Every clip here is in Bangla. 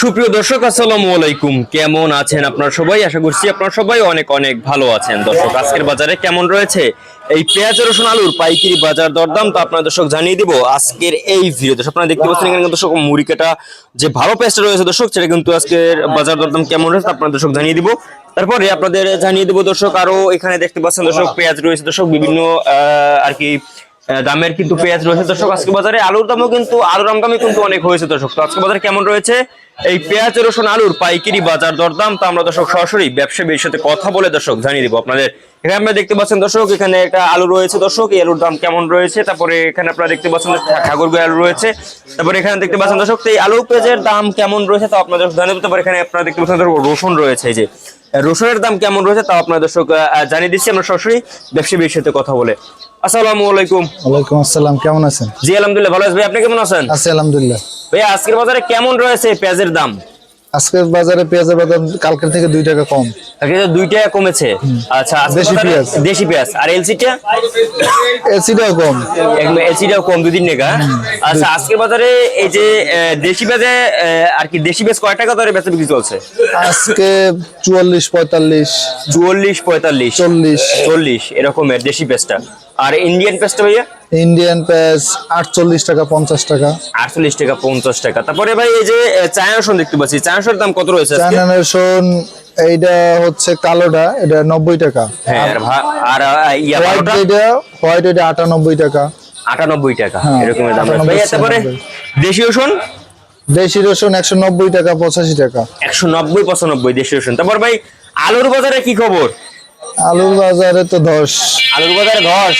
সুপ্রিয় দর্শক, আসসালামু আলাইকুম। কেমন আছেন আপনারা সবাই? আশা করছি আপনারা সবাই অনেক অনেক ভালো আছেন। দর্শক, আজকের বাজারে কেমন রয়েছে? এই পেঁয়াজ, রসুন, আলুর পাইকারি বাজার দরদাম তো আপনার দর্শক জানিয়ে দিব আজকের এই ভিডিও দর্শক, আপনারা দেখতে পাচ্ছেন এখানে দর্শক মুড়ি কাটা যে ভালো পেঁয়াজটা রয়েছে দর্শক, সেটা কিন্তু আজকের বাজার দরদাম কেমন রয়েছে আপনার দর্শক জানিয়ে দিব। তারপরে আপনাদের জানিয়ে দেবো দর্শক, আরও এখানে দেখতে পাচ্ছেন দর্শক, পেঁয়াজ রয়েছে দর্শক, বিভিন্ন আর কি দামের কিন্তু পেঁয়াজ রয়েছে। দর্শক, আজকে বাজারে আলুর দামও কিন্তু, আলুর আমদামি কিন্তু অনেক হয়েছে দর্শক। তো আজকে বাজারে কেমন রয়েছে? এই পেঁয়াজ, রসুন, আলুর পাইকারি বাজার দরদাম। তা আমরা দর্শক সরাসরি ব্যবসায়ীর সাথে কথা বলে দর্শক জানিয়ে দিব আপনাদের। এখানে আপনারা দেখতে পাচ্ছেন দর্শক, এখানে একটা আলু রয়েছে দর্শক। এই আলুর দাম কেমন রয়েছে? তারপরে এখানে আপনারা দেখতে পাচ্ছেন ঠাকুরগুড়ি আলু রয়েছে। তারপরে এখানে দেখতে পাচ্ছেন দর্শক এই আলু পেঁয়াজের দাম কেমন রয়েছে তা আপনাদের জানিয়ে দিতে পারে এখানে আপনারা দেখতে পাচ্ছেন রসুন রয়েছে। এই যে, রসুনের দাম কেমন রয়েছে তাও আপনার দর্শক জানিয়ে দিচ্ছি। আমরা সরাসরি ব্যবসায়ীর সাথে কথা বলে আসসালামু আলাইকুম। ওয়ালাইকুম আসসালাম কেমন আছেন? জি আলহামদুলিল্লাহ ভালো আছি। ভাই আপনি কেমন আছেন? আছি আলহামদুলিল্লাহ। ভাই আজকের বাজারে কেমন রয়েছে পেঁয়াজের দাম? আজকের বাজারে পেঁয়াজের বাজার কালকের থেকে দুই টাকা কম। দুই টাকা কমেছে? আচ্ছা দেশি পেঁয়াজ। দেশি পেঁয়াজ। আর এলসিটা? এসিটাও কম। এলসিটাও কম দুদিন নেগা আচ্ছা আজকের বাজারে এই যে দেশি পেঁয়াজে আর কি দেশি পেঁয়াজ কয় টাকা দরে বেচা বিক্রি চলছে? আজকে চুয়াল্লিশ পঁয়তাল্লিশ। চুয়াল্লিশ পঁয়তাল্লিশ। চল্লিশ। চল্লিশ এরকমের দেশি পেঁয়াজটা। আর ইন্ডিয়ান পেঁয়াজটা ভাইয়া? ইন্ডিয়ান পেঁয়াজ আটচল্লিশ টাকা পঞ্চাশ টাকা। আটচল্লিশ টাকা পঞ্চাশ টাকা। তারপরে ভাই এই যে চায়না রসুন দেখতে পাচ্ছি। চায়না রসুনের দাম কত রয়েছে আজকে? চায়না রেশন এইটা হচ্ছে কালোটা এটা নব্বই টাকা। হ্যাঁ আর হোয়াইট এটা হোয়াইট এটা আটানব্বই টাকা। আটানব্বই টাকা হ্যাঁ, এরকমের দাম 98 ভাইয়া তারপরে দেশি রসুন দেশি রসুন একশো নব্বই টাকা পঁচাশি টাকা। একশো নব্বই পঁচানব্বই দেশি রসুন তারপর ভাই আলুর বাজারে কি খবর? আলুর বাজারে তো ধস আলুর বাজারে ধস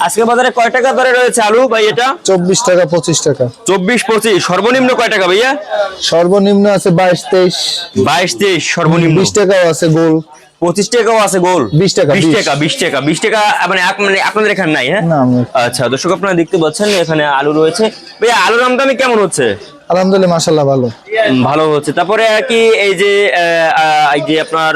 আজকে বাজারে কয় টাকা দরে রয়েছে আলু ভাই এটা? চব্বিশ টাকা পঁচিশ টাকা। চব্বিশ পঁচিশ। সর্বনিম্ন কয় টাকা ভাইয়া? সর্বনিম্ন আছে বাইশ তেইশ। বাইশ তেইশ সর্বনিম্ন। বিশ টাকাও আছে গোল। পঁচিশ টাকাও আছে গোল? 20 টাকা, বিশ টাকা বিশ টাকা বিশ টাকা মানে মানে আপনাদের এখানে নাই হ্যাঁ? আচ্ছা দর্শক আপনারা দেখতে পাচ্ছেন এখানে আলু রয়েছে। ভাইয়া আলুর আমদানি কেমন হচ্ছে? আলহামদুলিল্লাহ মাশাল্লাহ ভালো। ভালো হচ্ছে। তারপরে আর কি এই যে এই যে আপনার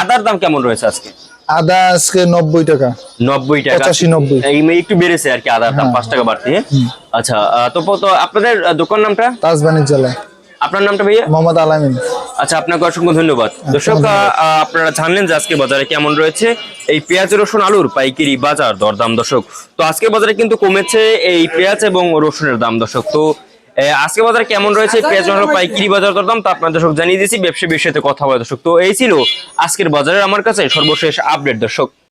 আদার দাম কেমন রয়েছে আজকে? আদা আজকে নব্বই টাকা। নব্বই টাকা। পঁচাশি, নব্বই। একটু বেড়েছে আর কি দাম পাঁচ টাকা বাড়তি হ্যাঁ? আচ্ছা তো তো আপনাদের দোকান নামটা? তাজবানি জেলা। আপনার নামটা ভাইয়া? মোহাম্মদ আলামিন। আচ্ছা আপনাকে অসংখ্য ধন্যবাদ। দর্শক আহ, আহ, আপনারা জানলেন যে আজকে বাজারে কেমন রয়েছে। এই পেঁয়াজ রসুন আলুর পাইকারি বাজার দরদাম দর্শক। তো আজকে বাজারে কিন্তু কমেছে এই পেঁয়াজ এবং রসুনের দাম দর্শক। তো আজকে বাজার কেমন রয়েছে? পেঁয়াজ পাইকারি বাজার দরদাম তা আপনার দর্শক জানিয়ে দিয়েছি ব্যবসা বিষয়তে কথা বলে দর্শক। তো এই ছিল আজকের বাজারের আমার কাছে সর্বশেষ আপডেট দর্শক।